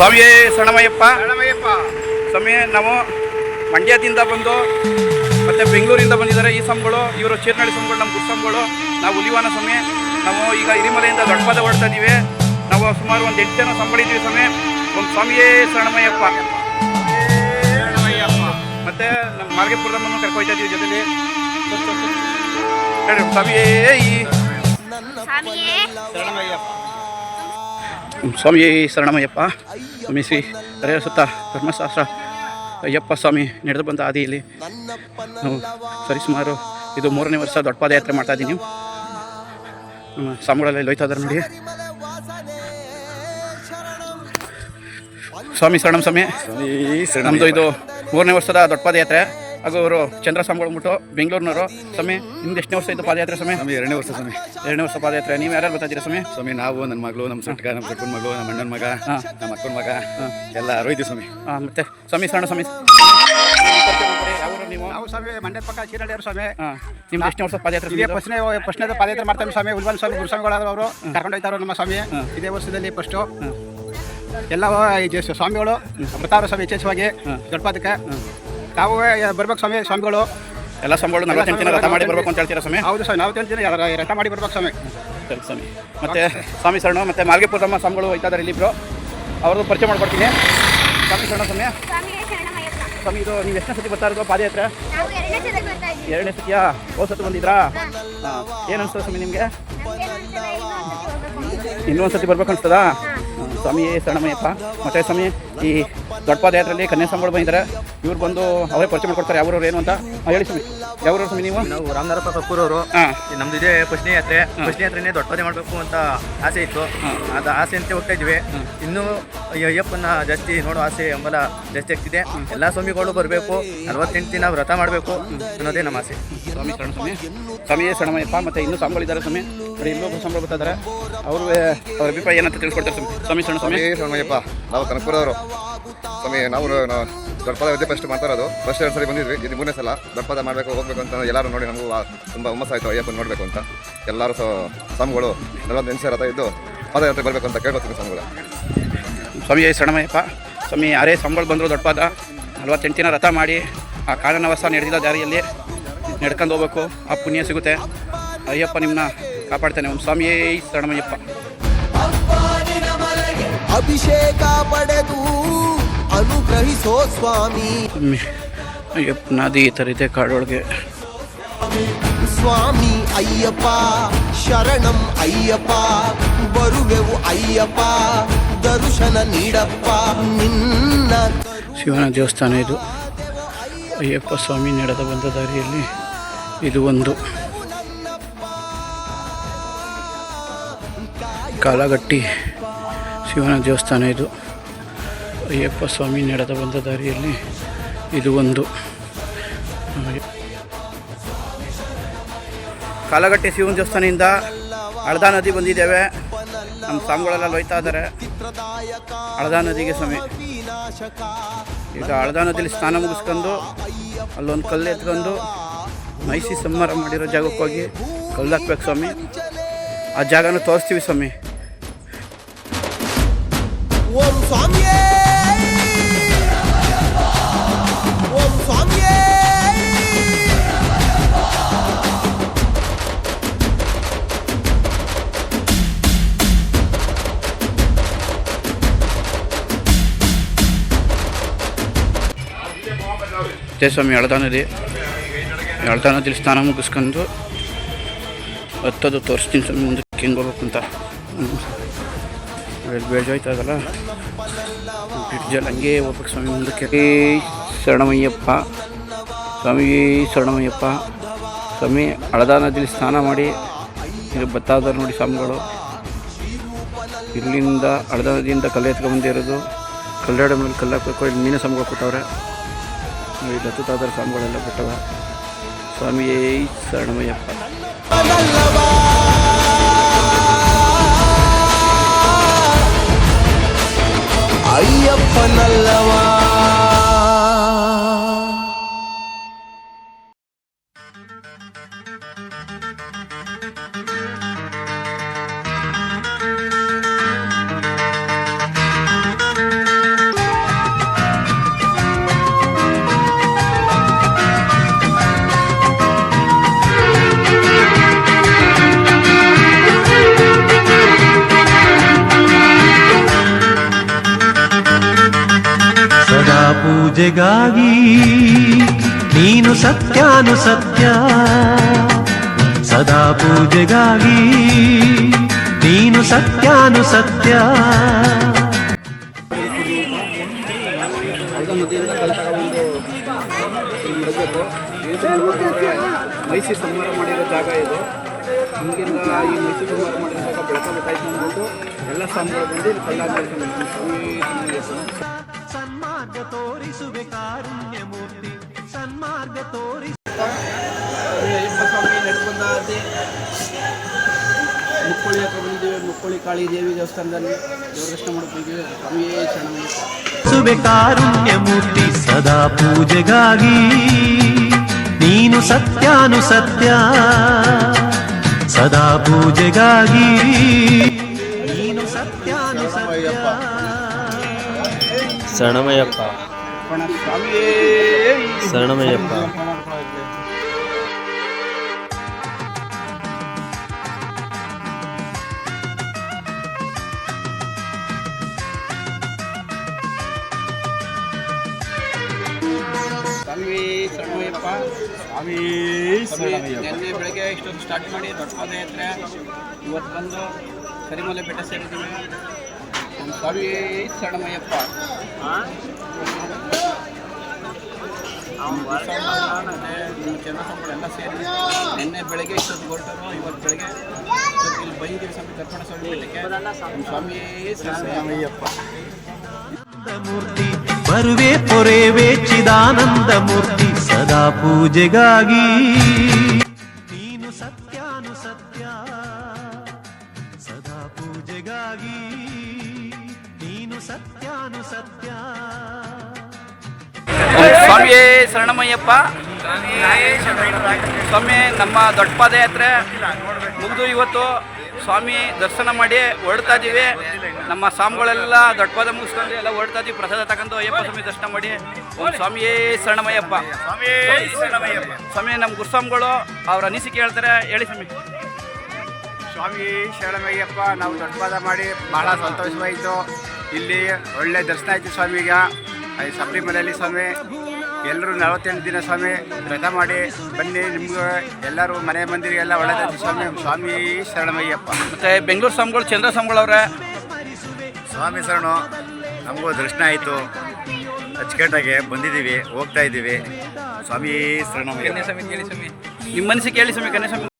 ಸ್ವಾಮಿಯೇ ಸಣಮಯ್ಯಪ್ಪ ಶರಣಮಯ್ಯಪ್ಪ. ಸ್ವಾಮಿ ನಾವು ಮಂಡ್ಯದಿಂದ ಬಂದು ಮತ್ತು ಬೆಂಗಳೂರಿಂದ ಬಂದಿದ್ದಾರೆ. ಈ ಸ್ವಾಮಿಗಳು ಇವರು ಚೀರ್ನಳ್ಳಿ ಸ್ವಾಮಿಗಳು ನಮ್ಮ ಗುರುಸ್ವಾಮಿಗಳು ನಾವು ಹುಲಿವಾನ ಸ್ವಾಮಿ. ನಾವು ಈಗ ಹಿರಿಮಲೆಯಿಂದ ದೊಡ್ಡಪದ ಹೊಡ್ತಾ ಇದ್ದೀವಿ ನಾವು ಸುಮಾರು ಒಂದು ಎಂಟು ಜನ ಸಂಬಳಿದ್ದೀವಿ ಸ್ವಾಮಿ. ಒಂದು ಸ್ವಾಮಿಯೇ ಶರಣಮಯ್ಯಪ್ಪ. ಮತ್ತು ನಮ್ಮ ಮಾರ್ಗಪುರದಮ್ಮನ್ನು ಕರ್ಕೊಯ್ತಾ ಇದ್ದೀವಿ ಜೊತೆಲಿ. ಹೇಳಿ ಸ್ವಾಮಿಯೇ. ಈ ಶರಣಮಯ್ಯಪ್ಪ. ಸ್ವಾಮಿ ಶರಣಮಯ್ಯಪ್ಪ. ಸ್ವಾಮಿ ಶ್ರೀ ಸುತ್ತ ಧರ್ಮಶಾಸ್ತ್ರ ಅಯ್ಯಪ್ಪ ಸ್ವಾಮಿ ನಡೆದು ಬಂದ ಹಾದಿಯಲ್ಲಿ ನಾವು ಸರಿಸುಮಾರು ಇದು ಮೂರನೇ ವರ್ಷ ದೊಡ್ಡ ಪಾದಯಾತ್ರೆ ಮಾಡ್ತಾ ಇದ್ದೀನಿ. ನಮ್ಮ ಸ್ವಾಮಿಗಳೆಲ್ಲ ಲೋಯ್ತಾ ಇದ್ದಾರೆ ನೋಡಿ ಸ್ವಾಮಿ ಶರಣಂ ಸ್ವಾಮಿ. ನಮ್ಮದು ಇದು ಮೂರನೇ ವರ್ಷದ ದೊಡ್ಡ ಪಾದಯಾತ್ರೆ ಹಾಗೂ ಅವರು ಚಂದ್ರ ಸ್ವಾಮಿಗಳು ಮುಟ್ಟು ಬೆಂಗಳೂರಿನವರು. ಸ್ವಾಮಿ ನಿಮ್ದು ಎಷ್ಟನೇ ವರ್ಷ ಇದು ಪಾದಯಾತ್ರೆ ಸ್ವಾಮಿ? ನಮಗೆ ಎರಡನೇ ವರ್ಷ ಸ್ವಾಮಿ. ಎರಡನೇ ವರ್ಷ ಪಾದಯಾತ್ರೆ. ನೀವು ಯಾರು ಬರ್ತಾ ಸ್ವಾಮಿ? ಸ್ವಾಮಿ ನಾವು ನನ್ನ ಮಗಳು ನಮ್ಮ ಸಟ್ಕ ನಮ್ಮ ಸಟ್ಕನ ಮಗಳು ನಮ್ಮ ಅಣ್ಣನ ಮಗ ಹಾ. ನಮ್ಮ ಅಕ್ಕನ ಮಗ ಎಲ್ಲ ಅರೋಯ್ತೀವಿ ಸ್ವಾಮಿ. ಹಾಂ ಮತ್ತೆ ಸ್ವಾಮಿ ಶರಣ ಸ್ವಾಮಿ. ನೀವು ನಾವು ಸ್ವಾಮಿ ಮಂಡ್ಯದ ಪಕ್ಕ ಚೀರಳ್ಳಿಯವರು ಸ್ವಾಮಿ. ನಿಮ್ಮ ನಿಮ್ದು ಎಷ್ಟನೇ ವರ್ಷ ಪಾದಯಾತ್ರೆ ಇದೇ ಪ್ರಶ್ನೆ ಪ್ರಶ್ನೆ ಪಾದಯಾತ್ರೆ ಮಾಡ್ತಾರೆ ಸ್ವಾಮಿ. ಉಲ್ಬನ್ ಸ್ವಾಮಿ ಗುರುಸ್ವಾಮಿಗಳಾದ್ರು ಅವರು ಕರ್ಕೊಂಡು ಹೋಗ್ತಾರೆ ನಮ್ಮ ಸ್ವಾಮಿ. ಇದೇ ವರ್ಷದಲ್ಲಿ ಫಸ್ಟು ಎಲ್ಲ ಸ್ವಾಮಿಗಳು ಬರ್ತಾವ್ರೆ ಸ್ವಾಮಿ ವಿಶೇಷವಾಗಿ ದೊಡ್ಡಪಾದಕ್ಕೆ ತಾವು ಬರ್ಬೇಕು ಸ್ವಾಮಿ ಸ್ವಾಮಿಗಳು. ಎಲ್ಲ ಸಂಬಳ ನಲವತ್ತೆಂಟು ದಿನ ರಥ ಮಾಡಿ ಬರ್ಬೇಕು ಅಂತ ಹೇಳ್ತೀರಾ ಸ್ವಾಮಿ? ಹೌದು ಸ್ವಾಮಿ ನಾವು ತಿಳ್ತೀನಿ ರಥ ಮಾಡಿ ಬರ್ಬೇಕು ಸ್ವಾಮಿ. ಸರಿ ಸ್ವಾಮಿ. ಮತ್ತೆ ಸ್ವಾಮಿ ಸರಣು ಮತ್ತೆ ಮಾಲ್ಗೆಪುರಮ್ಮ ಸ್ವಾಮಿಗಳು ಹೋಯ್ತಾ ಇದ್ದಾರೆ ಇಲ್ಲಿಬ್ರು ಅವ್ರದ್ದು ಪರಿಚಯ ಮಾಡ್ಕೊಡ್ತೀನಿ. ಸ್ವಾಮಿ ಶರಣ ಸ್ವಾಮಿ. ಸ್ವಾಮಿ ಇದು ನೀವು ಎಷ್ಟನೇ ಸತಿ ಬರ್ತಾ ಇರೋದು ಪಾದಯಾತ್ರೆ? ನಾವು ಎರಡನೇ ಸತಿಯಾ? ಓ ಸತಿ ಬಂದಿದ್ರಾ? ಹಾಂ. ಏನು ಅನಿಸ್ತದೆ ಸ್ವಾಮಿ ನಿಮಗೆ? ಇನ್ನೊಂದು ಇನ್ನೂ ಒಂದು ಸತಿ ಬರ್ಬೇಕು ಅನಿಸ್ತದಾ? ಸ್ವಾಮಿ ಶರಣಮಯ್ಯಪ್ಪ. ಮತ್ತೆ ಸ್ವಾಮಿ ಈ ದೊಡ್ಡ ಪಾದಯಾತ್ರೆಯಲ್ಲಿ ಕನ್ಯಾ ಸ್ವಾಮಿಗಳು ಬಂದಿದ್ದಾರೆ. ಇವ್ರು ಬಂದು ಅವರೇ ಪರಿಚಯ ಮಾಡ್ಕೊಡ್ತಾರೆ. ಯಾವ್ರವ್ರು ಏನು ಅಂತ? ಹೇಳಿ ಸ್ವಾಮಿ. ಯಾವ್ರವ್ರು ಸ್ವಾಮಿ ನೀವು? ನಾವು ರಾಮನಗರಪ್ಪ ಕಪ್ಪೂರವರು ಹಾಂ. ನಮ್ದು ಇದೇ ಪಶ್ನಿ ಯಾತ್ರೆ. ಪಶ್ನಿ ಯಾತ್ರೆನೇ ದೊಡ್ಡಪದೆ ಮಾಡಬೇಕು ಅಂತ ಆಸೆ ಇತ್ತು. ಅದು ಆಸೆ ಅಂತ ಹೋಗ್ತಾ ಇದ್ವಿ. ಇನ್ನೂ ಅಯ್ಯಪ್ಪನ ಜಾಸ್ತಿ ನೋಡೋ ಆಸೆ ಎಂಬಲ ಜಾಸ್ತಿ ಆಗ್ತಿದೆ. ಎಲ್ಲ ಸ್ವಾಮಿಗಳು ಬರಬೇಕು. ನಲವತ್ತೆಂಟು ದಿನ ವ್ರತ ಮಾಡಬೇಕು ಅನ್ನೋದೇ ನಮ್ಮ ಆಸೆ. ಸ್ವಾಮಿ ಶರಣ ಸ್ವಾಮಿ. ಸ್ವಾಮಿ ಶರಣಮಯ್ಯಪ್ಪ ಮತ್ತೆ ಇನ್ನೂ ಸ್ವಾಮಿಗಳಿದ್ದಾರೆ ಸ್ವಾಮಿ. ನೋಡಿ ಇನ್ನೊಬ್ಬರು ಸಂಬಳ ಬರ್ತಾ ಇದ್ದಾರೆ. ಅವರು ಅವ್ರ ಅಭಿಪ್ರಾಯ ಏನಂತ ತಿಳ್ಕೊಡ್ತಾರೆ ಸ್ವಾಮಿ. ಸ್ವಾಮಿ ಶರಣ ಸ್ವಾಮಿ ಶರಣಮಯ್ಯಪ್ಪ. ನಾವು ಕನಕಪುರದವರು. ಸ್ವಾಮಿ ನಾವು ದರ್ಪದ ದೊಡ್ಡಪದ ವಿದ್ಯೆ ಫಸ್ಟ್ ಮಾಡ್ತಾ ಇರೋದು ಫಸ್ಟ್ ಎರಡು ಸರಿ ಬಂದಿದ್ವಿ. ಇದು ಮೂರನೇ ಸಲ ದೊಡ್ಡಪದ ಮಾಡಬೇಕು ಹೋಗ್ಬೇಕು ಅಂತ ಎಲ್ಲರೂ ನೋಡಿ ನಮಗೂ ತುಂಬ ಹುಮ್ಮಸ್ಸಾಯಿತು ಅಯ್ಯಪ್ಪನ ನೋಡಬೇಕು ಅಂತ. ಎಲ್ಲರೂ ಸೊ ಸ್ವಾಮಿಗಳು ಎಲ್ಲ ಸಾವಿರ ರಥ ಇದ್ದು ಪಾದಯಾತ್ರೆ ಬರಬೇಕು ಅಂತ ಕೇಳ್ಕೊತೀನಿ ಸ್ವಾಮಿಗಳು. ಸ್ವಾಮಿ ಶರಣಮಯ್ಯಪ್ಪ. ಸ್ವಾಮಿ ಯಾರೇ ಸ್ವಾಮಿಗಳು ಬಂದರು ದೊಡ್ಡಪಾದ ನಲವತ್ತೆಂಟಿನ ದಿನ ರಥ ಮಾಡಿ ಆ ಕಾರಣವಸ ನಡೆದಿದ್ದ ದಾರಿಯಲ್ಲಿ ನಡ್ಕೊಂಡು ಹೋಗ್ಬೇಕು. ಆ ಪುಣ್ಯ ಸಿಗುತ್ತೆ. ಅಯ್ಯಪ್ಪ ನಿಮ್ಮನ್ನ ಕಾಪಾಡ್ತಾನೆ. ಒಂದು ಸ್ವಾಮಿಯೇ ಶರಣಮಯ್ಯಪ್ಪ. ಅಭಿಷೇಕ ಪಡೆದು ಅನುಗ್ರಹಿಸೋ ಸ್ವಾಮಿ. ಅಯ್ಯಪ್ಪ ನದಿ ತರಿದೆ ಕಾಡೊಳಗೆ. ಸ್ವಾಮಿ ಅಯ್ಯಪ್ಪ ಶರಣಂ ಅಯ್ಯಪ್ಪ ಬರುವೆವು ಅಯ್ಯಪ್ಪ ದರ್ಶನ ನೀಡಪ್ಪ ನಿನ್ನ ಶಿವನ ದೇವಸ್ಥಾನ ಇದು. ಅಯ್ಯಪ್ಪ ಸ್ವಾಮಿ ನಡೆದ ಬಂದ ದಾರಿಯಲ್ಲಿ ಇದು ಒಂದು. ಕಾಲಗಟ್ಟಿ ಶಿವನ ದೇವಸ್ಥಾನ ಇದು. ಅಯ್ಯಪ್ಪ ಸ್ವಾಮಿ ನಡೆದ ಬಂದ ದಾರಿಯಲ್ಲಿ ಇದು ಒಂದು. ಕಾಲಘಟ್ಟೆ ಶಿವನ ದೇವಸ್ಥಾನದಿಂದ ಅಳದಾ ನದಿ ಬಂದಿದ್ದೇವೆ. ನಮ್ಮ ಸ್ವಾಮಿಗಳೆಲ್ಲ ಲೋಯ್ತಾ ಇದ್ದಾರೆ. ಅಳದಾ ನದಿಗೆ ಸ್ವಾಮಿ. ಈಗ ಅಳದಾ ನದಿಯಲ್ಲಿ ಸ್ನಾನ ಮುಗಿಸ್ಕೊಂಡು ಅಲ್ಲೊಂದು ಕಲ್ಲು ಎತ್ಕೊಂಡು ಮೈಸಿ ಸಂಹಾರ ಮಾಡಿರೋ ಜಾಗಕ್ಕೆ ಹೋಗಿ ಕಲ್ಲು ಹಾಕ್ಬೇಕು ಸ್ವಾಮಿ. ಆ ಜಾಗನ ತೋರಿಸ್ತೀವಿ ಸ್ವಾಮಿ. ಓಂ ಸ್ವಾಮಿಯೇ! ಜಯ ಸ್ವಾಮಿ ಹಳದಾ ನದಿ ಹಳದಾ ನದಿಲಿ ಸ್ನಾನ ಮುಗಿಸ್ಕೊಂಡು ಹತ್ತದು ತೋರಿಸ್ತೀನಿ ಸ್ವಾಮಿ, ಮುಂದಕ್ಕೆ ಹೆಂಗೆ ಹೋಗ್ಬೇಕು ಅಂತ. ಬೇಜಾಯ್ತದಲ್ಲ. ಬ್ರಿಡ್ಜಲ್ಲಿ ಹಂಗೆ ಹೋಗ್ಬೇಕು ಸ್ವಾಮಿ, ಮುಂದಕ್ಕೆ. ಶರಣಮಯ್ಯಪ್ಪ. ಸ್ವಾಮಿ ಶರಣಮಯ್ಯಪ್ಪ. ಸ್ವಾಮಿ ಹಳದ ನದಿಲಿ ಸ್ನಾನ ಮಾಡಿ. ಇದು ಬತ್ತಾದ ನೋಡಿ ಸ್ವಾಮಿಗಳು. ಇಲ್ಲಿಂದ ಅಳದಾನದಿಂದ ನದಿಯಿಂದ ಎತ್ಕೊಂಡ್ಬಂದಿರೋದು ಕಲ್ಲಡ ಮೇಲೆ ಕಲ್ಲು ಹಾಕ್ಬೇಕು, ಇಲ್ಲಿ ಮೀನು ಸ್ವಾಮಿಗಳು ಕೊಟ್ಟವ್ರೆ. ಇಲ್ಲಿ ಹತ್ತುತ್ತಾದ್ರ ಸ್ವಾಮಿಗಳೆಲ್ಲ ಬಿಟ್ಟವ ಸ್ವಾಮಿಯೇ ಶರಣಮಯ್ಯಪ್ಪ ನಲ್ಲವಾ ಅಯ್ಯಪ್ಪನಲ್ಲವಾ ಪೂಜೆಗಾಗಿ ನೀನು ಸತ್ಯಾನು ಸತ್ಯ ಸದಾ ಪೂಜೆಗಾಗಿ ನೀನು ಸತ್ಯಾನು ಸತ್ಯ ಮೈಸೂರು ಸಂಹಾರ ಮಾಡಿರೋ ಜಾಗ ಇದು. ಹಿಂಗಿಂದ ಈ ಎಲ್ಲ ಬಂದು ತೋರಿಸುವೆ ಕಾರುಣ್ಯ ಮೂರ್ತಿ ಸನ್ಮಾರ್ಗ ತೋರಿಸ ಮುಕ್ಕೋಳಿ ಹತ್ರ ಬಂದಿದ್ದೀವಿ ಮುಕ್ಕೋಳಿ ಕಾಳಿ ದೇವಿ ದೇವಸ್ಥಾನದಲ್ಲಿ. ದರ್ಶನ ಮಾಡ್ತಿದ್ದೀವಿ ಸ್ವಾಮಿಯೇ ಶರಣಮಯ್ಯಪ್ಪ ಕಾರುಣ್ಯ ಮೂರ್ತಿ ಸದಾ ಪೂಜೆಗಾಗಿ. ನೀನು ಸತ್ಯಾನು ಸತ್ಯ ಸದಾ ಪೂಜೆಗಾಗಿ. ಶರಣಮಯ್ಯಪ್ಪ ಪಣ ಸ್ವಾಮಿಯೇ ಶರಣಮಯ್ಯಪ್ಪ ಸ್ವಾಮಿ ಶರಣಮಯ್ಯಪ್ಪ ಸ್ವಾಮಿ ನಿನ್ನೆ ಬೆಳಗ್ಗೆ ಇಷ್ಟೊಂದು ಸ್ಟಾರ್ಟ್ ಮಾಡಿ ದೊಡ್ಡ ಪಾದಯಾತ್ರೆ ಇವತ್ತು ಬಂದು ಕರಿಮಲೆ ಬೆಟ್ಟ ಸೇರಿದ್ದೀವಿ. ನಮ್ಮ ಸ್ವಾಮಿ ಶರಣಮಯ್ಯಪ್ಪ ಚಂದ್ರಸ್ವಾಮಿಗಳು ಎಲ್ಲ ಸೇರಿ ನಿನ್ನೆ ಬೆಳಗ್ಗೆ ಇಷ್ಟೊಂದು ಹೊರಟರು ಇವತ್ತು ಬೆಳಗ್ಗೆ ಇವತ್ತು ಇಲ್ಲಿ ಬಂದಿದ್ದೀವಿ ಸ್ವಾಮಿ ದರ್ಪಣ ಸ್ವಾಮಿ ನಮ್ಮ ಸ್ವಾಮಿ ಶರಣಮಯ್ಯಪ್ಪ ಮೂರ್ತಿ ಬರುವೆ ಪೊರೆವೆ ಚಿದಾನಂದ ಮೂರ್ತಿ ಸದಾ ಪೂಜೆಗಾಗಿ. ನೀನು ಸತ್ಯಾನು ಸತ್ಯ ಸದಾ ಪೂಜೆಗಾಗಿ. ನೀನು ಸತ್ಯಾನು ಸತ್ಯ. ಸ್ವಾಮಿಯೇ ಶರಣಮಯ್ಯಪ್ಪ. ಸ್ವಾಮಿ ನಮ್ಮ ದೊಡ್ಡ ಪಾದಯಾತ್ರೆ ಮುಗಿದು ಇವತ್ತು ಸ್ವಾಮಿ ದರ್ಶನ ಮಾಡಿ ಹೊರಡ್ತಾ ಇದ್ದೀವಿ ನಮ್ಮ ಸ್ವಾಮಿಗಳೆಲ್ಲ ದೊಡ್ಡ ಪಾದ ಮುಗಿಸ್ಕೊಂಡು ಎಲ್ಲ ಹೊರಡ್ತಾ ಇದ್ದೀವಿ ಪ್ರಸಾದ ತಗೊಂಡು ಅಯ್ಯಪ್ಪ ಸ್ವಾಮಿ ದರ್ಶನ ಮಾಡಿ. ಓ ಸ್ವಾಮಿಯೇ ಶರಣಮಯ್ಯಪ್ಪ. ಸ್ವಾಮಿ ನಮ್ಮ ಗುರುಸ್ವಾಮಿಗಳು ಅವ್ರ ಅನಿಸಿಕೆ ಹೇಳ್ತಾರೆ. ಹೇಳಿ ಸ್ವಾಮಿ. ಸ್ವಾಮಿ ಶರಣಮಯ್ಯಪ್ಪ ನಾವು ದೊಡ್ಡ ಪಾದ ಮಾಡಿ ಬಹಳ ಸಂತೋಷವಾಯಿತು ಇಲ್ಲಿ ಒಳ್ಳೆ ದರ್ಶನ ಆಯಿತು ಸ್ವಾಮಿಗ ಅಲ್ಲಿ ಶಬರಿಮಲೆಯಲ್ಲಿ ಸ್ವಾಮಿ ಎಲ್ಲರೂ ನಲವತ್ತೆಂಟು ದಿನ ಸ್ವಾಮಿ ವ್ರತ ಮಾಡಿ ಬನ್ನಿ ನಿಮ್ಗೆ ಎಲ್ಲರೂ ಮನೆ ಮಂದಿರಿಗೆಲ್ಲ ಒಳ್ಳೆದಾಯ್ತು ಸ್ವಾಮಿ ಸ್ವಾಮಿ ಶರಣಮಯ್ಯಪ್ಪ. ಮತ್ತೆ ಬೆಂಗಳೂರು ಸ್ವಾಮಿಗಳು ಚಂದ್ರ ಸ್ವಾಮಿಗಳವ್ರೆ? ಸ್ವಾಮಿ ಶರಣು ನಮಗೂ ದರ್ಶನ ಆಯಿತು. ಅಚ್ಚುಕಟ್ಟಾಗೆ ಬಂದಿದ್ದೀವಿ ಹೋಗ್ತಾ ಇದ್ದೀವಿ. ಸ್ವಾಮಿ ಶರಣಮಯ್ಯ. ನಿಮ್ಮ ಮನಸ್ಸಿಗೆ ಕೇಳಿ ಸ್ವಾಮಿ ಕನ್ಯಾಸ್ವಾಮಿ